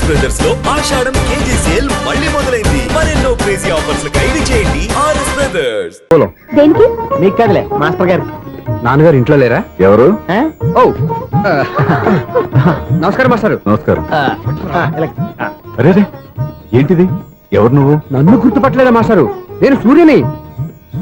RS బ్రదర్స్లో ఆషాఢం KG sale మళ్ళీ మొదలైంది. మరెన్నో క్రేజీ ఆఫర్స్ ఖైదీ చేయండి ఆర్ఎస్ బ్రదర్స్ దేనికి? మీకు కదలే మాస్టర్ గారు. నాన్నగారు ఇంట్లో లేరా? ఎవరు? ఆ? ఓ. నమస్కారం మాస్టర్. నమస్కారం. అరే రే, ఏంటిది? ఎవరు నువ్వు? నన్ను గుర్తుపట్టలేదా మాస్టారు? నేను సూర్యని.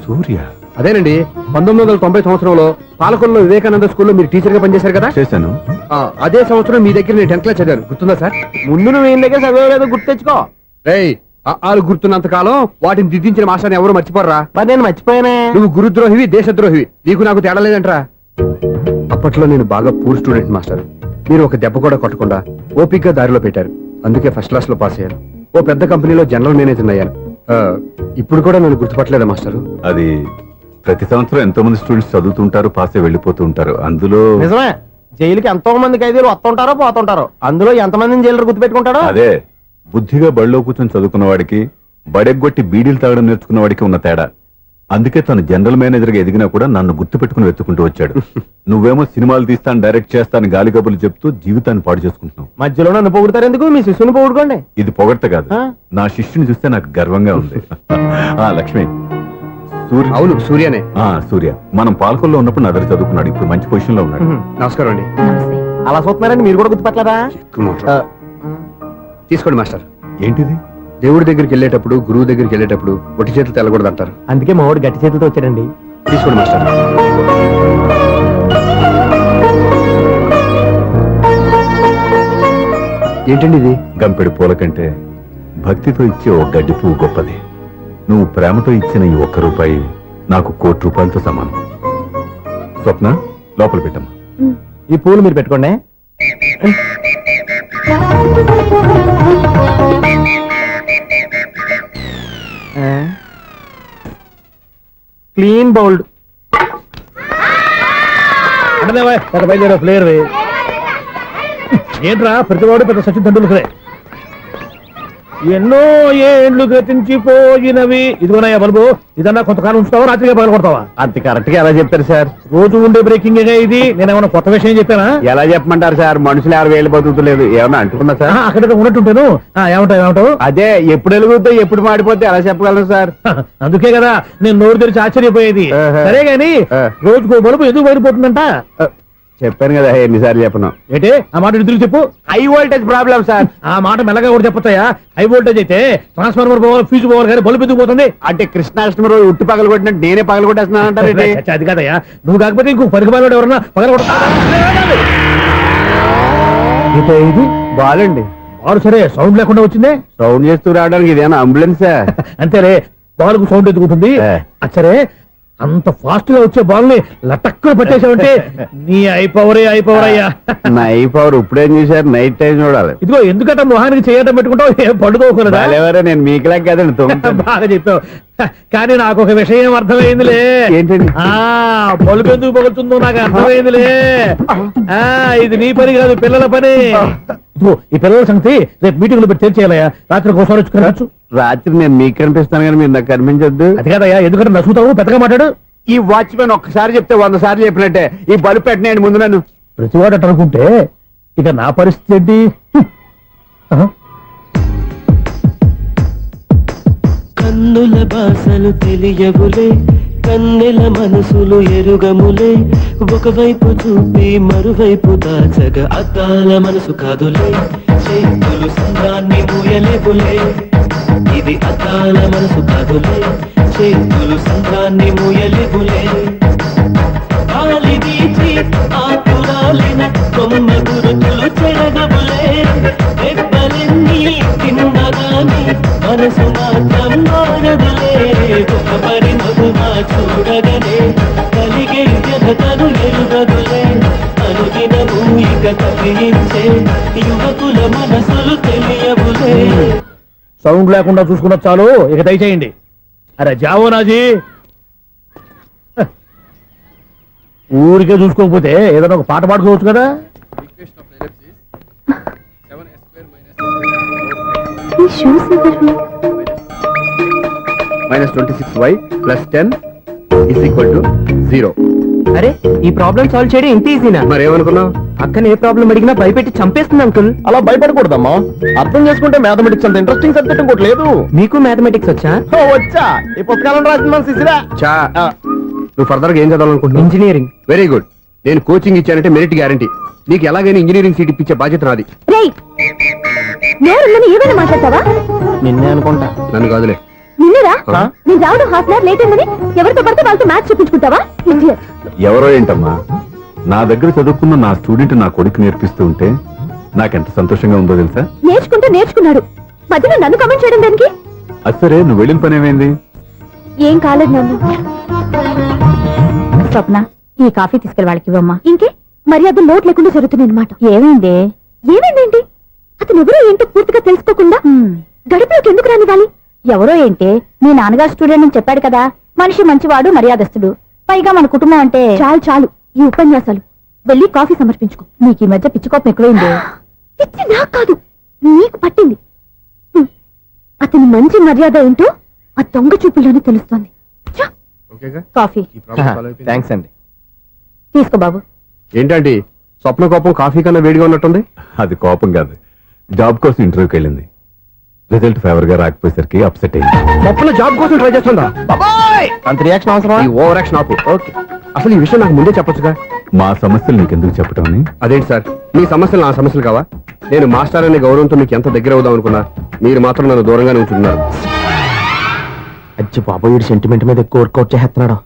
సూర్య? అదేనండి పంతొమ్మిది వందల తొంభై సంవత్సరంలో పాలకొల్లో వివేకానంద స్కూల్లో మీరు టీచర్గా పనిచేశారు కదా? చేశాను. ఆ, అదే సంవత్సరం మీ దగ్గర నేను టెన్త్ క్లాస్ చదివాను. గుర్తుందా సార్? ముందు నువ్వు ఏం దగ్గర చదవలేదో గుర్తు తెచ్చుకో. రేయ్ వాళ్ళు గుర్తున్నంత కాలం వాటిని దిద్దించిన మాస్టర్ని ఎవరు మర్చిపోరా మరి నేను మర్చిపోయానే? నువ్వు గురుద్రోహివి దేశద్రోహివి. నీకు నాకు తేడా లేదంట్రా. అప్పట్లో నేను బాగా పూర్ స్టూడెంట్ మాస్టర్. మీరు ఒక దెబ్బ కూడా కొట్టకుండా ఓపిగ్గా దారిలో పెట్టారు. అందుకే ఫస్ట్ క్లాస్లో పాస్ అయ్యాను. ఓ పెద్ద కంపెనీలో జనరల్ మేనేజర్ అయ్యాను. ఆ, ఇప్పుడు కూడా నన్ను గుర్తుపట్టలేదా మాస్టర్? అది ప్రతి సంవత్సరం ఎంతో మంది స్టూడెంట్స్ చదువుతుంటారు పాస్ వెళ్ళిపోతూ ఉంటారు అందులో నిజమే. జైలుకి ఎంతో మంది ఖైదీలు వస్తుంటారో పోతుంటారో. అందులో ఎంతమందిని జైలు గుర్తుపెట్టుకుంటాడో అదే. బుద్ధిగా బడిలో కూర్చొని చదువుకున్న వాడికి బడెగ్గొట్టి బీడీలు తాగడం నేర్చుకున్న వాడికి ఉన్న తేడా. అందుకే తను జనరల్ మేనేజర్గా ఎదిగినా కూడా నన్ను గుర్తుపెట్టుకుని వెతుకుంటూ వచ్చాడు. నువ్వేమో సినిమాలు తీస్తాను డైరెక్ట్ చేస్తాను గాలి కబుర్లు చెప్తూ జీవితాన్ని పాడు చేసుకుంటున్నావు. మధ్యలో నన్ను పొగుడతారు ఎందుకు? మీ శిష్యుని పొగుడుకోండి. ఇది పొగడ్త కాదు? నా శిష్యుని చూస్తే నాకు గర్వంగా ఉంది. ఆ లక్ష్మి. సూర్య. అవును సూర్యనే. ఆ సూర్య. మనం పాలకొల్లో ఉన్నప్పుడు నా దగ్గర చదువుకున్నాడు ఇప్పుడు మంచి పొజిషన్లో ఉన్నాడు నమస్కారం అండి. అలా చూస్తున్నారండి మీరు కూడా మాట్లాడు. తీసుకోండి మాస్టర్. ఏంటిది? దేవుడి దగ్గరికి వెళ్ళేటప్పుడు గురువు దగ్గరికి వెళ్ళేటప్పుడు ఒట్టి చేతులు తెల్లకూడదు అంటారు. అందుకే మా వాడు గట్టి చేతులతో వచ్చాడండి. తీసుకోండి మాస్టర్. ఏంటండి ఇది? గంపెడు పూల కంటే భక్తితో ఇచ్చే ఒక గడ్డి పువ్వు గొప్పది. నువ్వు ప్రేమతో ఇచ్చిన ఈ ఒక్క రూపాయి నాకు కోటి రూపాయలతో సమానం. స్వప్న లోపల పెట్టమ్మా. ఈ పూలు మీరు పెట్టుకోండి. Clean bowled. అంటే బయలుదేరే ప్లేయర్ ఏంట్రా ప్రతివాడు పెద్ద సచిన్ తెండూల్కరే ఎన్నో ఏండ్లు గతించిపోయినవి. ఇదిగోనయ్యా బల్బు ఇదన్నా కొంతకాలం ఉంచుతావా రాత్రిగా పగల కొడతావా అంత కరెక్ట్గా ఎలా చెప్తారు సార్? రోజు ఉండే బ్రేకింగ్ ఇది. నేనేమన్నా కొత్త విషయం చెప్పానా? ఎలా చెప్పమంటారు సార్? మనుషులు ఎవరు వేలు బతుకుతలేదు. ఏమన్నా అంటున్నా ఆ, అక్కడ ఉన్నట్టుంటాను. ఏమంటావు ఏమంటావు? అదే ఎప్పుడు వెలుగుతో ఎప్పుడు మాడిపోతే ఎలా చెప్పగలను సార్? అందుకే కదా నేను నోరు తెరిచి ఆశ్చర్యపోయేది. సరే గాని. రోజుకో బలుపు ఎందుకు బయటపోతుందంట చెప్పాను కదా ఎన్నిసార్లు చెప్పను. ఏంటి? ఆ మాట ఇద్దరు చెప్పు. High voltage problem sir. ఆ మాట మెల్లగా కూడా చెప్పొచ్చాయా హై వోల్టేజ్ అయితే ట్రాన్స్ఫార్మర్ పోవాలి ఫీజు పోవాలి కానీ బల్బు ఎందుకు పోతుంది? అంటే కృష్ణాష్టమి రోజు ఉట్టి పగలు కొట్టినట్టు నేనే పగలు కొట్టేస్తున్నాను అంటారు అది కాదయ్యా. నువ్వు కాకపోతే ఇంకో పరికి బాలు ఎవరన్నా పగల ఇది బాలండి. బాలు సరే సౌండ్ లేకుండా వచ్చిందే? సౌండ్ చేస్తూ రావడానికి ఇదేనా అంబులెన్సా? అంతేలే బాలుకు సౌండ్ ఎదుగుతుంది ఏ. అంత ఫాస్ట్గా వచ్చే బాల్ని లటక్కున పట్టేసావంటే నీ ఐ పవరే ఐ పవర్ అయ్యా. నైట్ పవర్ ఇప్పుడేం చూసారు నైట్ టైం చూడాలి. ఇదిగో ఎందుకంటే మొహానికి చేయడం పెట్టుకుంటావు ఏం పండుకోకూడదా బాలేవరే నేను మీకులా కదండి బాగా చెప్పావు. కానీ నాకు ఒక విషయం అర్థమైందిలే. ఏంటండి? ఎందుకు పగులుతుందో నాకు అర్థమైందిలే. ఆ. ఇది నీ పని కాదు పిల్లల పని. ఈ పిల్లల సంగతి రేపు మీటింగ్లో పెట్టి తెరిచేయాలయ్యా రాత్రి ఒకసారి వచ్చి రాత్రి నేను మీకు కనిపిస్తాను కానీ మీరు నాకు కనిపించొద్దు. అది కాదయ్యా ఎందుకంటే నసుగుతావు పెద్దగా మాట్లాడు. ఈ వాచ్మెన్ ఒక్కసారి చెప్తే వంద సార్లు చెప్పినట్టే. ఈ బల్బు పెట్టినాయండి ముందు నన్ను. ప్రతివాడు అట్ట అనుకుంటే ఇక నా పరిస్థితి ఏంటి? కన్నుల భాషలు తెలియవులే కన్నెల మనసులు ఎరుగములే. ఒకవైపు చూపి మరువైపు దాచగ అద్దాల మనసు కాదులే. చేతులు సంద్రాన్ని మూయలేవులే ఇది అద్దాల మనసు కాదులే. చేతులు సంద్రాన్ని మూయలేవులే గాలి వీచి ఆకురాలిన కొమ్మ గురుతులు చెరగబులే మనసు మాత్రం మారదులే ఒక పరి మగువా చూడగలే కలిగే జగతను ఎరుగదులే అనుదినము ఇక కలిగించే యువకుల మనసులు తెలియవులే. సౌండ్ లేకుండా చూసుకున్న చాలు ఇక దయచేయండి. అరే జావోనాజీ ఊరికే చూసుకోకపోతే ఏదైనా ఒక పాట పాడుకోవచ్చు కదా? Shoes minus twenty six y plus ten is equal to zero అరే ఈ ప్రాబ్లం సాల్వ్ చేయడం ఇంత ఈజీనా మరి ఏమనుకున్నావు? అక్కని ఏ ప్రాబ్లం అడిగినా భయపెట్టి చంపేస్తుంది అంకుల్ అలా భయపడకూడదమ్మా. అర్థం చేసుకుంటే మ్యాథమెటిక్స్ అంత ఇంట్రెస్టింగ్ సబ్జెక్ట్ ఇంకోటి లేదు. మీకు మ్యాథమెటిక్స్ వచ్చా? వచ్చా. ఈ పుస్తకాలను రాసింది మన శిశిరా చా. నువ్వు ఫర్దర్గా ఏం చదవాలనుకుంటున్నావు? ఇంజనీరింగ్ వెరీ గుడ్ నేను కోచింగ్ ఇచ్చానంటే మెరిట్ గ్యారంటీ నీకు ఎలాగైనా ఇంజనీరింగ్ సీట్ ఇప్పించే బాధ్యత నాది. రేయ్! నోరుందని ఏమైనా మాట్లాడతావా? నిన్నే అనుకుంటా. నన్ను కాదులే. నిన్నరా ఆ? నేను రావడం హాఫ్ అన్ అవర్ లేట్ అయిందని ఎవరితో పడితే వాళ్ళతో మ్యాచ్ చూపించుకుంటావా. ఎవరో ఏంటమ్మా? నా దగ్గర చదువుకున్న నా స్టూడెంట్ నా కొడుకు నేర్పిస్తూ ఉంటే నాకెంత సంతోషంగా ఉందో తెలుసా? నేర్చుకుంటూ నేర్చుకున్నాడు. మధ్యలో నన్ను కమెంట్ చేయడం దానికి? అది సరే నువ్వు వెళ్ళిన పని ఏమైంది? ఏం కాలేదు నన్ను. స్వప్న ఈ కాఫీ తీసుకెళ్ళి వాళ్ళకి ఇవ్వమ్మా. ఇంకే? మర్యాద లోటు లేకుండా జరుగుతుంది అనమాట ఏమైంది? ఏమైందేంటి? అతను ఎవరో ఏంటో పూర్తిగా తెలుసుకోకుండా గడుపులోకి ఎందుకు రానివ్వాలి? ఎవరో ఏంటి? మీ నాన్నగారు స్టూడెంట్ అని చెప్పాడు కదా. మనిషి మంచివాడు మర్యాదస్తుడు. పైగా మన కుటుంబం అంటే చాలు చాలు. ఈ ఉపన్యాసాలు. వెళ్ళి కాఫీ సమర్పించుకో. నీకు ఈ మధ్య పిచ్చుకోపం ఎక్కువైంది. పిచ్చి నాకు కాదు. నీకు పట్టింది. అతని మంచి మర్యాద ఏంటో ఆ దొంగ చూపుల్లోనే తెలుస్తోంది. కాఫీ. థ్యాంక్స్ అండి. తీసుకో బాబు. ఏంటంటే స్వప్న కోపం కాఫీ కన్నా వేడిగా ఉన్నట్టుంది? అది కోపం కాదు. జాబ్ కోసం ఇంటర్వ్యూకి వెళ్ళింది. రిజల్ట్ ఫేవర్గా రాకపోయేసరికి అప్సెట్ అయింది. స్వప్న జాబ్ కోసం ట్రై చేస్తుందా? బాబాయ్! అంత రియాక్షన్ అవసరం ఈ ఓవర్ యాక్షన్ ఆపు. ఓకే. అసలు ఈ విషయం నాకు ముందే చెప్పొచ్చుగా? మా సమస్యలు నీకెందుకు చెప్పటం అని? అదేంటి సార్? మీ సమస్యలు నా సమస్యలు కావా? నేను మాస్టర్ అనే గౌరవంతో మీకు ఎంత దగ్గర అవుదాం అనుకున్నా మీరు మాత్రం నన్ను దూరంగానే ఉంటున్నారు అచ్చి బాబు వీడు సెంటిమెంట్ మీద ఎక్కువ వర్కౌట్ చేస్తున్నాడు.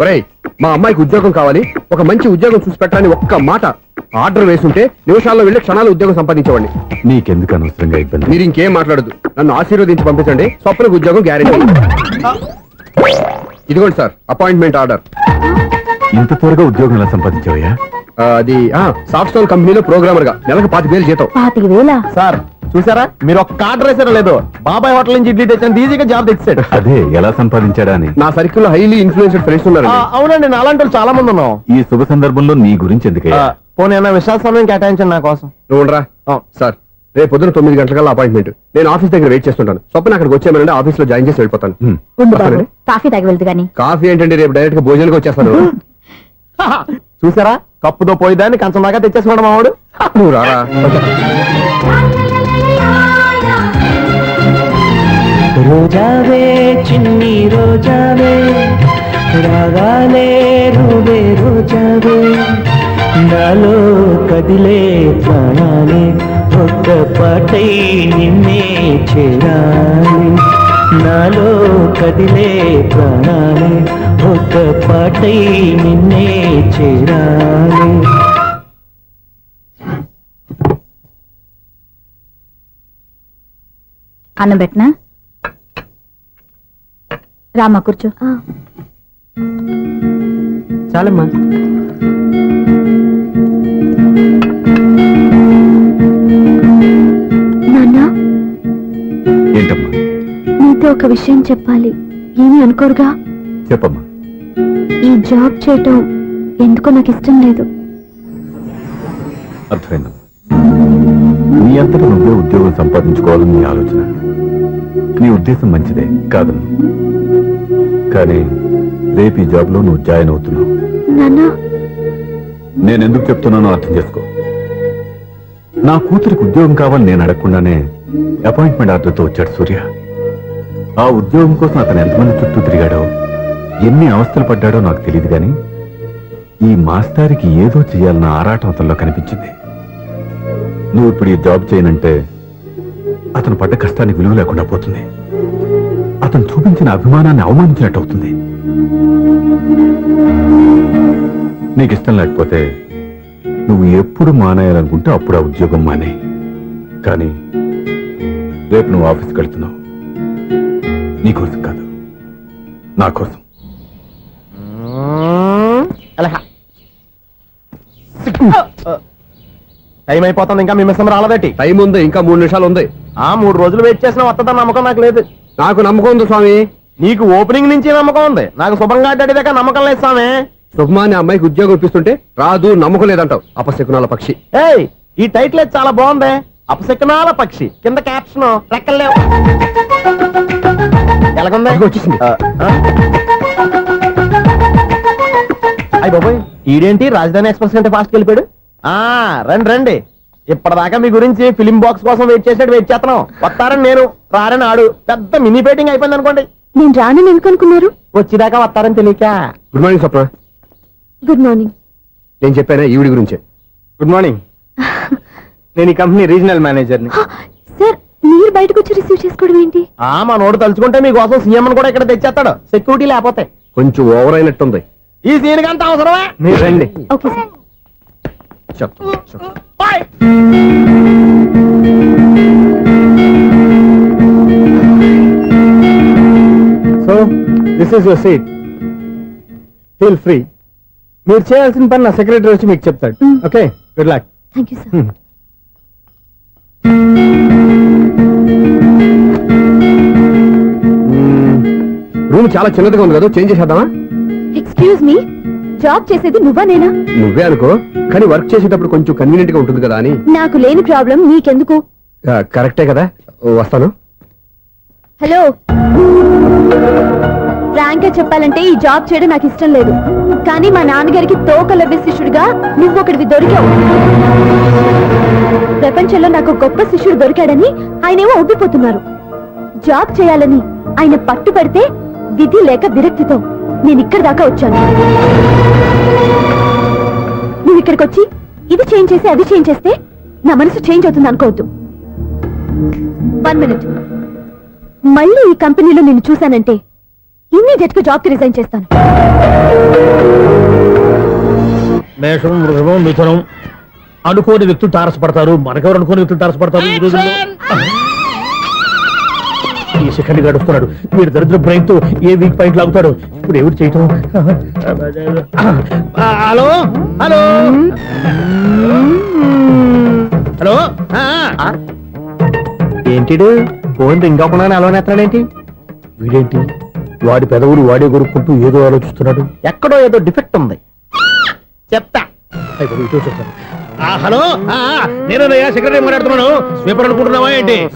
ఒరేయ్ మా అమ్మాయికి ఉద్యోగం కావాలి ఒక మంచి ఉద్యోగం చూసి పెట్టాలని ఒక్క మాట ఆర్డర్ వేసుంటే నిమిషాల్లో వెళ్ళి క్షణాలు ఉద్యోగం సంపాదించేవాడిని. నీకెందుకు అనవసరంగా ఇబ్బంది? మీరు ఇంకేం మాట్లాడదు. నన్ను ఆశీర్వదించి పంపించండి స్వప్నకు ఉద్యోగం గ్యారెంటీ ఇదిగోండి సార్ అపాయింట్మెంట్ ఆర్డర్ ఇంత త్వరగా ఉద్యోగం ఎలా సంపాదించావయ్యా? అది సాఫ్ట్వేర్ కంపెనీలో ప్రోగ్రామర్గా నెలకు పాతి వేలు జీతం. పాతిక వేల? సార్ చూసారా మీరు ఒక కార్డ్ రేసారో లేదు. బాబాయ్ హోటల్ నుంచి ఇడ్లీ తెచ్చిన ఈజీగా జాబ్ తెచ్చాడు అదే ఎలా సంపాదించాడా అని. నా సర్కిల్ హైలీ ఇన్ఫ్లుయెన్స్డ్ ఫ్రెండ్స్ ఉన్నారు. అవునండి నా అలాంటి వాళ్ళు చాలా మంది ఉన్నాం. ఈ శుభ సందర్భంలో నీ గురించి ఆ, ఎందుకయ్యా పోనీ అన్న విశాల సమయం కేటాయించండి నా కోసం. నువ్వు ఉండరా? సార్ రేపు పొద్దున తొమ్మిది గంటలకల్లా అపాయింట్మెంట్ నేను ఆఫీస్ దగ్గర వెయిట్ చేస్తుంటాను. స్వప్న అక్కడికి వచ్చేయమనంటే ఆఫీస్లో జాయిన్ చేసి వెళ్ళిపోతాను. కాఫీ తాగి వెళ్తు గాని. కాఫీ ఏంటంటే రేపు డైరెక్ట్గా భోజనానికి వచ్చేస్తాను. చూసారా కప్పుతో పోయిదాన్ని కంచం దాకా తెచ్చేసుకున్నాడు మావాడు నువ్వు రారా? రోజావే చిన్ని రోజావే రాగాలే నువ్వే రోజావే. నాలో కదిలే ప్రాణాలే ఒక్క పాటై నిన్నే చేరాలి. నాలో కదిలే ప్రాణాలే ఒక్క పాటై నిన్నే చేరాలి. అన్నబెట్నా రామా కూర్చో. ఆ, చాలమ్మా. నాన్న ఏంటమ్మా? నీతో ఒక విషయం చెప్పాలి. ఏమీ అనుకోరుగా? చెప్పమ్మా. ఈ జాబ్ చేయటం ఎందుకో నాకు ఇష్టం లేదు. అర్థమైందమ్మా. నీ అంతటా నువ్వే ఉద్యోగం సంపాదించుకోవాలని నీ ఆలోచన. నీ ఉద్దేశం మంచిదే కాదను కానీ రేపు ఈ జాబ్లో నువ్వు జాయిన్ అవుతున్నావు. నేను ఎందుకు చెప్తున్నానో అర్థం చేసుకో. నా కూతురికి ఉద్యోగం కావాలని నేను అడగకుండానే అపాయింట్మెంట్ ఆర్డర్తో వచ్చాడు సూర్య. ఆ ఉద్యోగం కోసం అతను ఎంతమంది చుట్టూ తిరిగాడో ఎన్ని అవస్థలు పడ్డాడో నాకు తెలియదు కానీ ఈ మాస్టారికి ఏదో చేయాలన్న ఆరాటం అతనిలో కనిపించింది. నువ్వు ఇప్పుడు ఈ జాబ్ చేయనంటే అతను పడ్డ కష్టానికి విలువ లేకుండా పోతుంది. అతను చూపించిన అభిమానాన్ని అవమానించినట్టు అవుతుంది నీకు ఇష్టం లేకపోతే నువ్వు ఎప్పుడు మానేయాలనుకుంటే అప్పుడు ఆ ఉద్యోగం మానే. కానీ రేపు నువ్వు ఆఫీస్కి వెళ్తున్నావు. నీ కోసం కాదు నా కోసం. టైం అయిపోతుంది ఇంకా మీ మిస్సం రాలేదటి? టైం ఉంది ఇంకా మూడు నిమిషాలు ఉంది. ఆ మూడు రోజులు వెయిట్ చేసిన వస్తుందని నమ్మకం నాకు లేదు. నాకు నమ్మకం ఉంది స్వామి. నీకు ఓపెనింగ్ నుంచి నమ్మకం ఉంది. నాకు శుభంగా అడ్డాడిదాకా నమ్మకం లేదు స్వామి. సుభమా అనే అమ్మాయికి ఉద్యోగం ఇప్పిస్తుంటే రాదు నమ్మకం లేదంటావు. అపశకునాల పక్షి. ఏయ్ ఈ టైటిల్ చాలా బాగుంది. అపశకనాల పక్షి. కింద క్యాప్షన్ రెక్కలేవు ఎలాగుంది? వచ్చేసింది. బాబోయ్ ఈడేంటి? రాజధాని ఎక్స్ప్రెస్ కంటే ఫాస్ట్ వెళ్ళిపోయాడు? ఆ రండి రండి. ఇప్పటిదాకా మీ గురించి ఫిలిం బాక్స్ కోసం వెయిట్ చేసినట్టు వెయిట్ చేస్తున్నాం. వస్తారని నేను రారని ఆడు పెద్ద మినీ పేటింగ్ అయిపోయింది అనుకోండి. నేను రానని ఎందుకు అనుకున్నారు? వచ్చేదాకా వస్తారని తెలియక. Good morning Swapna good morning నేను చెప్పానే ఈవిడి గురించే. గుడ్ మార్నింగ్ నేను ఈ కంపెనీ రీజనల్ మేనేజర్ని సార్ మీరు బయటకు వచ్చి రిసీవ్ చేసుకోవడం ఏంటి? ఆ మా నోడు తలుచుకుంటే మీకోసం సీఎం కూడా ఇక్కడ తెచ్చేస్తాడు. సెక్యూరిటీ లేకపోతే. కొంచెం ఓవర్ అయినట్టుంది. ఈ సీన్ కంత అవసరమా? మీరు రండి. Okay sir. చెప్తా చెప్తా. Bye. So this is your seat feel free మీరు చేయాల్సిన పని నా సెక్రటరీ వచ్చి మీకు చెప్తాడు. Okay good luck thank you sir room చాలా చిన్నదిగా ఉంది కదా చేంజ్ చేసేద్దామా? ఎక్స్క్యూజ్ మీ జాబ్ చేసేది నువ్వా నేనా? నువ్వే అనుకో కానీ వర్క్ చేసేటప్పుడు కొంచెం కన్వీనియంట్గా ఉంటుంది కదా అని. నాకు లేని ప్రాబ్లం నీకెందుకు? ఆ, కరెక్టే కదా. వస్తాను. హలో. ఫ్రాంక్గా చెప్పాలంటే ఈ జాబ్ చేయడం నాకు ఇష్టం లేదు. కానీ మా నాన్నగారికి తోకలవ్వే శిష్యుడిగా నువ్వు ఒకటివి దొరికావు. ప్రపంచంలో నాకు గొప్ప శిష్యుడు దొరికాడని ఆయనేమో ఒప్పిపోతున్నారు. జాబ్ చేయాలని ఆయన పట్టుబడితే విధి లేక విరక్తితో నేను ఇక్కడి దాకా వచ్చాను. నువ్వు ఇక్కడికి వచ్చి ఇది చేంజ్ చేసి అది చేంజ్ చేస్తే నా మనసు చేంజ్ అవుతుంది అనుకోవద్దు. వన్ మినిట్ మళ్ళీ ఈ కంపెనీలో నిన్ను చూశానంటే ఇమ్మీడియట్గా జాబ్కి రిజైన్ చేస్తాను. మేషం వృషభం మిథునం. అనుకోని వ్యక్తులు తారసపడతారు. మనకెవరు అనుకోని వ్యక్తులు తారసపడతారు ఈ రోజుల్లో? సెకండ్ గడుస్తున్నాడు వీడు దరిద్ర బ్రెయిన్తో ఏ వీక్ పాయింట్ లాగుతాడు ఇప్పుడు ఎవరు చేయటం? హలో? హలో? హలో. ఏంటిడు ఫోన్ రింగ్ అవ్వకుండా అలవనేస్తాడేంటి వీడేంటి? వాడి పెదవులు వాడే కొరుక్కుంటూ ఏదో ఆలోచిస్తున్నాడు. ఎక్కడో ఏదో డిఫెక్ట్ ఉంది. చెప్తా. ఆ, హలో? నేనయ్యా సెక్రటరీ మాట్లాడుతున్నాను. స్వీపర్ అనుకుంటున్నావా ఏంటి?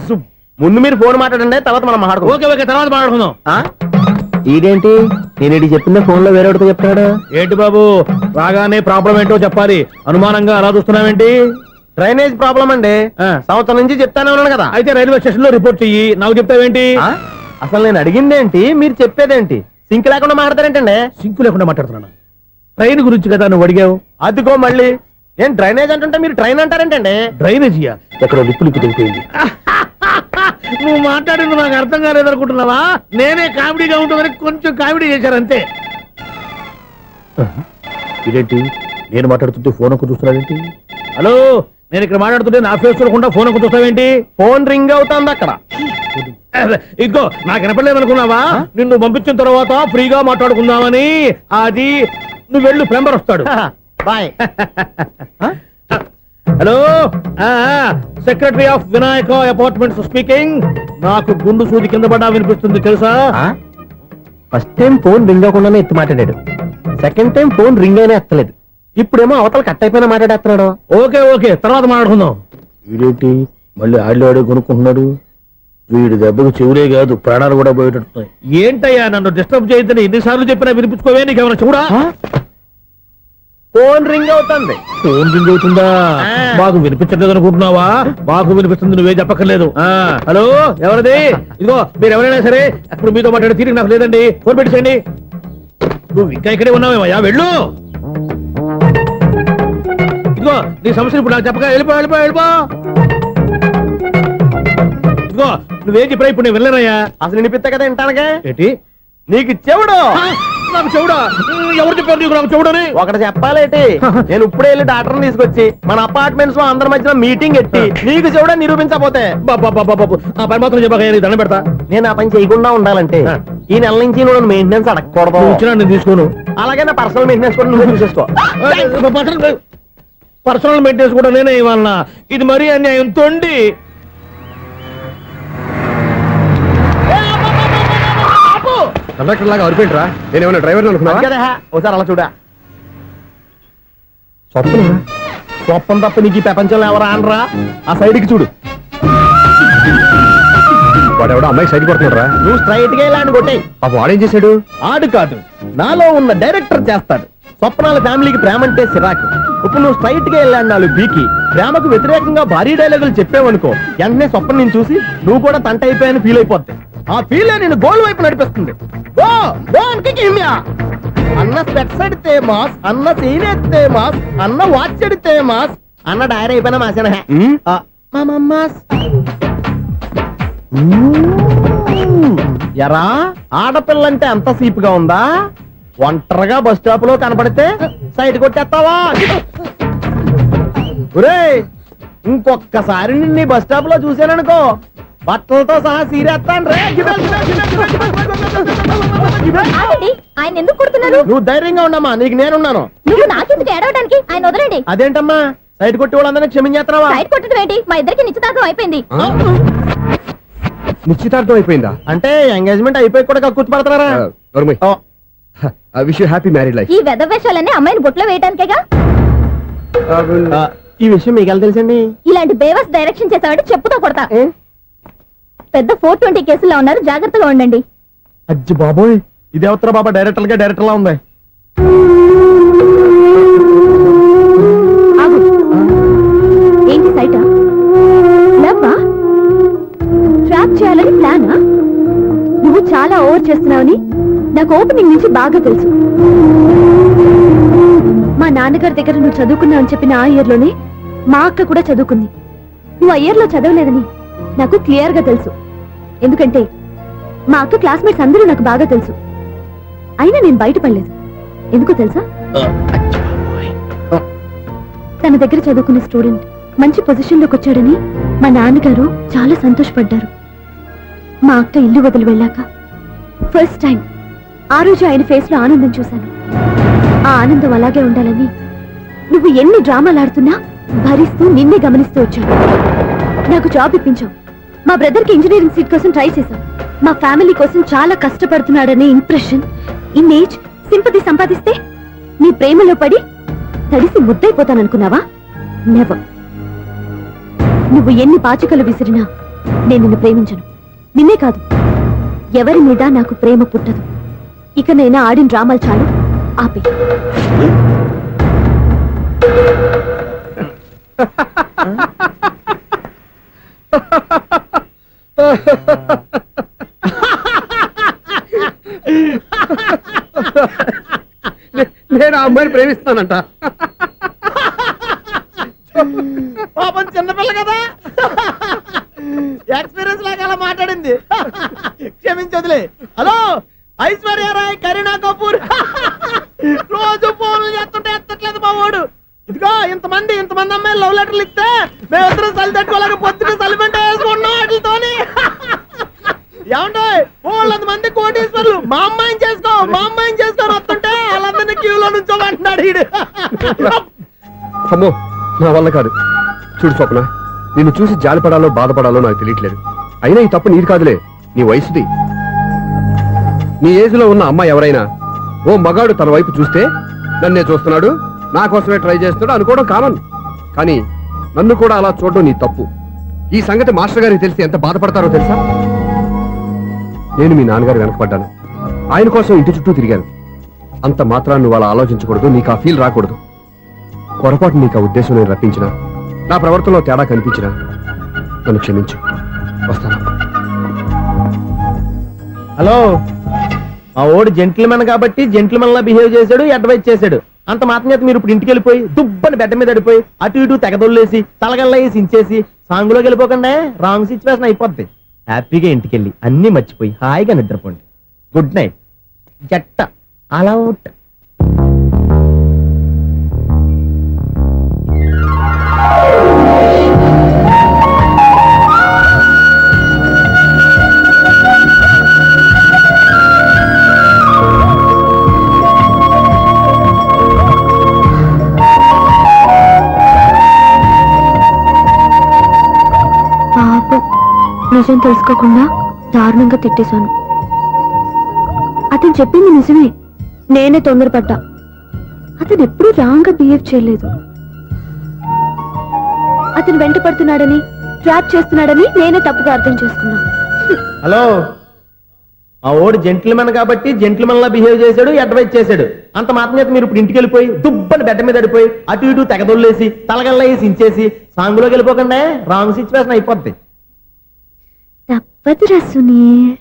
ముందు మీరు ఫోన్ మాట్లాడండి తర్వాత మనం మాట్లాడుకో ఓకే ఓకే తర్వాత మాట్లాడుకుందాం. ఇదేంటి నేను ఇది చెప్పిందే ఫోన్లో వేరే చెప్తాడు ఏంటి బాబు? రాగానే ప్రాబ్లం ఏంటో చెప్పాలి. అనుమానంగా అలా చూస్తున్నావేంటి? డ్రైనేజ్ ప్రాబ్లం అండి. ఆ. సంవత్సరం నుంచి చెప్తానే ఉన్నాను కదా. అయితే రైల్వే స్టేషన్లో రిపోర్ట్ చెయ్యి. నాకు చెప్తావేంటి? ఆ? అసలు నేను అడిగిందేంటి మీరు చెప్పేదేంటి? సింక్ లేకుండా మాట్లాడతారేంటండి? సింకు లేకుండా మాట్లాడుతున్నాను? ట్రైన్ గురించి కదా నువ్వు అడిగావు. అదిగో మళ్ళీ. ఏం డ్రైనేజ్ అంటుంటే మీరు ట్రైన్ అంటారేంటండి? డ్రైనేజీయా? ఎక్కడో లిప్పు లిప్పు నువ్వు మాట్లాడింది నాకు అర్థం కాలేదనుకుంటున్నావా? నేనే కామెడీగా ఉంటుందని కొంచెం కామెడీ చేశారు అంతే. ఇదేంటి? నేను మాట్లాడుతుంటే ఫోన్ ఒక్క చూస్తున్నాడేంటి హలో నేను ఇక్కడ మాట్లాడుతుంటే నా ఫేస్ చూడకుండా ఫోన్ ఒక్క చూస్తావేంటి ఫోన్ రింగ్ అవుతుంది అక్కడ. ఇదిగో నాకు వినపడలేదు అనుకున్నావా నిన్ను పంపించిన తర్వాత ఫ్రీగా మాట్లాడుకుందామని అది నువ్వు వెళ్ళు ప్లంబర్ వస్తాడు. Bye. Hello secretary of Vinayaka apartments speaking. నాకు గుండు సూది కింద పడ్డా వినిపిస్తుంది తెలుసా? ఫస్ట్ టైం ఫోన్ రింగ్ అవ్వకుండానే ఎత్తి మాట్లాడాడు. సెకండ్ టైం ఫోన్ రింగ్ అయినా ఎత్తలేదు. ఇప్పుడేమో అవతల కట్ అయిపోయినా మాట్లాడేస్తున్నాడు. Okay okay. తర్వాత మాట్లాడుకుందాం. వీడేంటి? మళ్ళీ ఆడిలో ఆడే కొనుక్కుంటున్నాడు? వీడి దెబ్బకు చెవులే కాదు ప్రాణాలు కూడా పోయేటట్టున్నాయి. ఏంటయ్యా నన్ను డిస్టర్బ్ చేయొద్దని ఎన్నిసార్లు చెప్పినా వినిపించుకోవే? నీకేమైనా చూడా ఫోన్ రింగ్ అవుతుంది. ఫోన్ రింగ్ అవుతుందా. మాకు వినిపించట్లేదు అనుకుంటున్నావా? మాకు వినిపిస్తుంది నువ్వే చెప్పక్కర్లేదు. హలో ఎవరిది? ఇదిగో మీరు ఎవరైనా సరే ఇప్పుడు మీతో మాట్లాడే తీరిక నాకు లేదండి. ఫోన్ పెట్టేసేయండి. నువ్వు ఇంకా ఇక్కడే ఉన్నావేమయ్యా వెళ్ళు. ఇదిగో నీ సమస్యలు ఇప్పుడు నాకు చెప్పక వెళ్ళిపో వెళ్ళిపో వెళ్ళిపో. ఇదిగో నువ్వేం చెప్పరా ఇప్పుడు నేను వెళ్ళానయ్యా అసలు వినిపిస్తా కదా వింటానగా ఏంటి? నీకు చెవుడు. నాకు చెవుడా? ఎవరు చెప్పారు నీకు నాకు చెవుడని? ఒకటి చెప్పాలేటి? నేను ఇప్పుడే వెళ్ళి డాక్టర్ తీసుకొచ్చి మన అపార్ట్మెంట్స్లో అందరి మధ్యన మీటింగ్ ఎట్టి నీకు చెవుడా నిరూపించకపోతే? బాబా బాబా బాబు ఆ పని మాత్రం చెప్పక నీకు దండం పెడతా. నేను ఆ పని చేయకుండా ఉండాలంటే. ఈ నెల నుంచి నువ్వు మెయింటెనెన్స్ అడగకూడదు. వచ్చినా నేను తీసుకోను. అలాగే నా పర్సనల్ మెయింటెనెన్స్ కూడా నువ్వే చూసేసుకో. పర్సనల్ మెయింటెనెన్స్ కూడా నేనే ఇవ్వాలన్నా. ఇది మరీ అన్యాయం. తొండి. కండక్టర్ లాగా అరిపోయింట్రా నేను ఏమైనా డ్రైవర్ ఒకసారి అలా చూడా. స్వప్న గొప్పం తప్ప నీకు ఈ ప్రపంచంలో ఎవరు ఆనరా? ఆ సైడ్కి చూడు. వాడు ఎవడో అమ్మాయి సైడ్ కొడుతున్నారా నువ్వు స్ట్రైట్గా ఇలాంటి కొట్టాయి. ఆ వాడేం చేశాడు? ఆడు కాదు నాలో ఉన్న డైరెక్టర్ చేస్తాడు. స్వప్నాల ఫ్యామిలీకి ప్రేమ అంటే సిరాకు. ఇప్పుడు నువ్వు స్ట్రైట్గా వెళ్ళాడు నాలుగు బీకి ప్రేమకు వ్యతిరేకంగా భారీ డైలాగులు చెప్పావనుకో వెంటనే స్వప్న నేను చూసి నువ్వు కూడా తంట అయిపోయాని ఫీల్ అయిపోద్ది. ఆ ఫీల్ నేను గోల్ వైపు నడిపిస్తుంది. Go go. అన్న స్పెట్స్ ఎడితే మాస్ అన్న సీన్ ఎత్తే మాస్ అన్న వాచ్ ఎడితే మాస్ అన్న డైరీ అయిపోయినా మాసేన? మాస్. ఎరా ఆడపిల్లంటే అంత సీప్గా ఉందా? ఒంటరిగా బస్ స్టాప్లో కనపడితే సైడ్ కొట్టేస్తావా? ఇంకొక్కసారి నిన్ను బస్ స్టాప్లో చూసాననుకో బట్టలతో సహా సీరేస్తాను. ఆగండి ఆయన ఎందుకు కొడుతున్నారు నువ్వు ధైర్యంగా ఉండమ్మా నీకు నేనున్నాను నువ్వు నాకెందుకు ఏడవడానికి ఆయన వదలండి అదేంటమ్మా సైడ్ కొట్టి వాళ్ళందరినీ క్షమించేస్తున్నావా సైడ్ కొట్టడం ఏంటి మా ఇద్దరికి నిశ్చితార్థం అయిపోయింది నిశ్చితార్థం అయిపోయిందా అంటే ఎంగేజ్మెంట్ అయిపోయి కూడా కక్కుర్తి పడుతున్నారా ఓ, విష్ హ్యాపీ మ్యారీడ్ లైఫ్ ఈ వెధవేషాలన్నీ అమ్మాయిని బుట్లో వేయడానికేగా ఆ, ఈ విషయం మీకు ఎలా తెలుసండి ఇలాంటి బేవస్ డైరెక్షన్ చేసావంటే చెప్పుతో కొడతా పెద్ద ఫోర్ ట్వంటీ కేసుల్లో ఉన్నారు. జాగ్రత్తగా ఉండండి. అజ్జి బాబోయ్ ఇది అవతర బాబా? డైరెక్టర్గా డైరెక్టర్ లా ఉంది. ఆగు. ఏంటి సైట? లవ్వా? ట్రాప్ చేయాలని ప్లానా? నువ్వు చాలా ఓవర్ చేస్తున్నావని నాకు ఓపెనింగ్ నుంచి బాగా తెలుసు. మా నాన్నగారి దగ్గర నువ్వు చదువుకున్నావని చెప్పిన ఆ ఇయర్లోనే మా అక్క కూడా చదువుకుంది. నువ్వు ఆ ఇయర్లో చదవలేదని నాకు క్లియర్గా తెలుసు. ఎందుకంటే మా అక్క క్లాస్మేట్స్ అందరూ నాకు బాగా తెలుసు. అయినా నేను బయటపడలేదు. ఎందుకో తెలుసా? తన దగ్గర చదువుకున్న స్టూడెంట్ మంచి పొజిషన్లోకి వచ్చాడని మా నాన్నగారు చాలా సంతోషపడ్డారు. మా అక్క ఇల్లు వదిలి వెళ్ళాక ఫస్ట్ టైం ఆ రోజు ఆయన ఫేస్లో ఆనందం చూశాను. ఆ ఆనందం అలాగే ఉండాలని నువ్వు ఎన్ని డ్రామాలు ఆడుతున్నా భరిస్తూ నిన్నే గమనిస్తూ వచ్చాను. నాకు జాబ్ ఇప్పించావు. మా బ్రదర్కి ఇంజనీరింగ్ సీట్ కోసం ట్రై చేశాం మా ఫ్యామిలీ కోసం చాలా కష్టపడుతున్నాడనే ఇంప్రెషన్ ఇమేజ్ సింపతి సంపాదిస్తే నీ ప్రేమలో పడి తడిసి ముద్దైపోతాననుకున్నావా? నెవర్ నువ్వు ఎన్ని పాచికలు విసిరినా నేను నిన్ను ప్రేమించను. నిన్నే కాదు ఎవరి మీద నాకు ప్రేమ పుట్టదు. ఇక నేను ఆడిన డ్రామాలు చాలు ఆపే. నేను ఆ అమ్మాయిని ప్రేమిస్తానంట. పాపం చిన్నపిల్ల కదా. ఎక్స్పీరియన్స్ లాగా అలా మాట్లాడింది. క్షమించదులే హలో ఐశ్వర్య రాయ్ కరీనా కపూర్. రోజు ఫోన్లు చేస్తుంటే ఎత్తట్లేదు మా వాడు. ఇదిగో ఇంతమంది ఇంతమంది అమ్మాయిలు లవ్ లెటర్లు ఇస్తే మేమిద్దరం చలి తట్టుకోలేక పొద్దున సలిమెంట్ వేసుకున్నాం వాటితోని. ఏమంటే వాళ్ళంత మంది కోటీశ్వర్లు మా అమ్మాయిని చేసుకో మా అమ్మాయిని చేసుకొని వస్తుంటే వాళ్ళందరినీ క్యూలో నుంచోమంటున్నాడు ఈడు. అమ్మో నా వల్ల కాదు. చూడు స్వప్న నిన్ను చూసి జాలిపడాలో బాధపడాలో నాకు తెలియట్లేదు. అయినా ఈ తప్పు నీది కాదులే నీ వయసుది. నీ ఏజ్లో ఉన్న అమ్మాయి ఎవరైనా ఓ మగాడు తన వైపు చూస్తే నన్నే చూస్తున్నాడు నా కోసమే ట్రై చేస్తున్నాడు అనుకోవడం కామన్. కానీ నన్ను కూడా అలా చూడడం నీ తప్పు. ఈ సంగతి మాస్టర్ గారికి తెలిసి ఎంత బాధపడతారో తెలుసా? నేను మీ నాన్నగారు వెనకపడ్డాను ఆయన కోసం ఇంటి చుట్టూ తిరిగాను. అంత మాత్రాన్ని నువ్వు అలా ఆలోచించకూడదు నీకు ఆ ఫీల్ రాకూడదు. పొరపాటు నీకు ఆ ఉద్దేశం నేను రప్పించిన నా ప్రవర్తనలో తేడా కనిపించిన నన్ను క్షమించు. వస్తాను. హలో మా ఓడు జెంట్మెన్ కాబట్టి జెంట్మెన్ లా బిహేవ్ చేశాడు అడ్వైజ్ చేశాడు. అంత మాత్రం మీరు ఇప్పుడు ఇంటికి వెళ్ళిపోయి దుబ్బని బెడ్ మీద అడిపోయి అటు ఇటు తెగదొల్లేసి తలగల్లా వేసి ఇంచేసి సాంగులోకి వెళ్ళిపోకుండా. రాంగ్ సిచ్యువేషన్ అయిపోద్ది. హ్యాపీగా ఇంటికి వెళ్ళి అన్ని మర్చిపోయి హాయిగా నిద్రపోండి. గుడ్ నైట్ జట్ట. అలౌట్ నిజం తెలుసుకోకుండా దారుణంగా తిట్టేశాను. అతను చెప్పింది నిజమే. నేనే తొందరపడ్డా. అతను ఎప్పుడూ రాంగ్గా బిహేవ్ చేయలేదు. అతను వెంట పడుతున్నాడని ట్రాప్ చేస్తున్నాడని నేనే తప్పుగా అర్థం చేసుకున్నా. హలో. మా ఓడు జెంటిల్మెన్ కాబట్టి జెంటిల్మెన్ లా బిహేవ్ చేశాడు అడ్వైజ్ చేశాడు. అంత మాత్రం చేత మీరు ఇప్పుడు ఇంటికి వెళ్ళిపోయి దుబ్బని బెడ్ మీద అడిపోయి అటు ఇటు తెగదొల్లేసి తలగల్లా వేసి ఇంచేసి సాంగులోకి వెళ్ళిపోకుండా రాంగ్ సిచ్యువేషన్ అయిపోద్ది. తప్పదురా సునీల్.